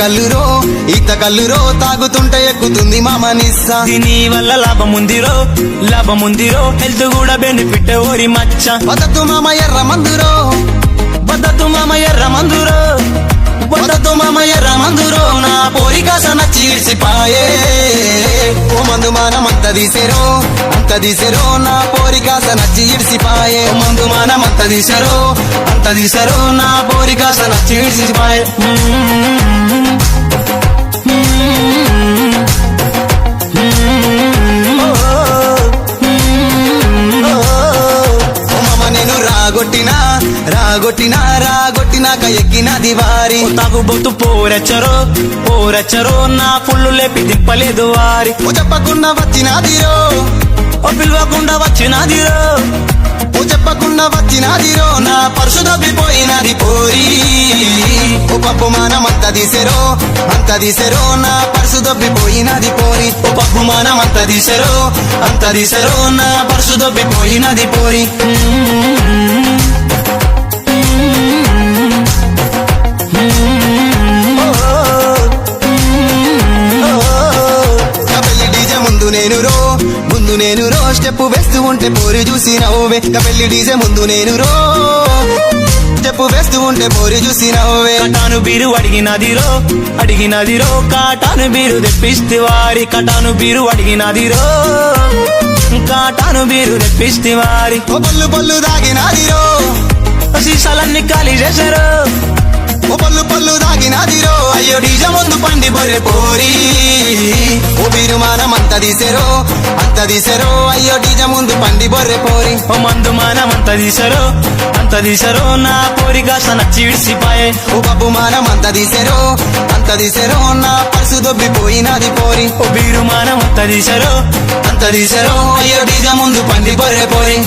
కల్లురో ఈత కల్లురో తాగుతుంటే ఎక్కుతుంది మామ నిస్సా. దీని వల్ల లాభం ఉందిరో లాభం ఉందిరో హెల్త్ కూడా బెనిఫిట్ ఓరి మచ్చ. బతతు మామ ఎర్ర మందురో. బద్దతు మామ ఎర్ర మందురో. బతతు మామ ఎర్ర మందురో. నా పోరికాస నచ్చి ఇడిసిపాయే ఓ మందు మానం అంత తీసేరో అంత తీసేరో. నా పోరికాస నచ్చి ఇడిసిపాయే ఓ మందు మానం అంత తీసేరో అంత తీసేరో. నా పోరికాస నచ్చి రాగొట్టినా రాగొట్టినా రాగొట్టినాక ఎక్కినది వారి. తాగుబోతు పోరెచ్చరో పోరెచ్చరో నా పుల్లు లేపి దింపలేదు వారి. చెప్పకుండా వచ్చినదిరో పిలవకుండా వచ్చినదిరో. ఓ పప్పు మానం అంత తీసెరో అంత తీసెరో నా పరుసు దబ్బిపోయినది పోరి ఓ పప్పు మానం అంత తీసెరో అంత తీసెరో నా పరుసు దబ్బిపోయినది పోరి నేను నేను రో. స్టెప్ వేస్తూ ఉంటే పోరి చూసి నవ్వే. పెళ్ళి డీజే ముందు నేను రో. స్టెప్ వేస్తూ ఉంటే పోరి చూసి నవ్వే. కటాను బీరు అడిగినదిరో అడిగినదిరో కాటాను బీరు తెప్పిస్తే వారి. కటాను బీరు అడిగినదిరో కాటాను బీరు తెప్పిస్తే వారి. పళ్ళు పళ్ళు దాగినాదిరో సీసాలన్నీ ఖాళీ చేశారు. ఓ పళ్ళు పళ్ళు దాగినాదిరో అయ్యో డీజే ముందు పండి బొర్రె పోరి. ఓ బీరు మానం అంత తీసెరో అంత తీసెరో. అయ్యో డీజే ముందు పండి బొర్రె పోరి. ఓ మందు మానం అంత తీశారు అంత తీశారు నా పోరిగా నచ్చి విడిసిపాయే. ఓ బాబు మానం అంత తీసెరో అంత తీసెరో. నా పర్సు దొబ్బిపోయినది పోరి. ఓ బీరు మానం అంత తీశారు అంత తీసెరో. అయ్యో డీజే ముందు పండి బొర్రె పోరి.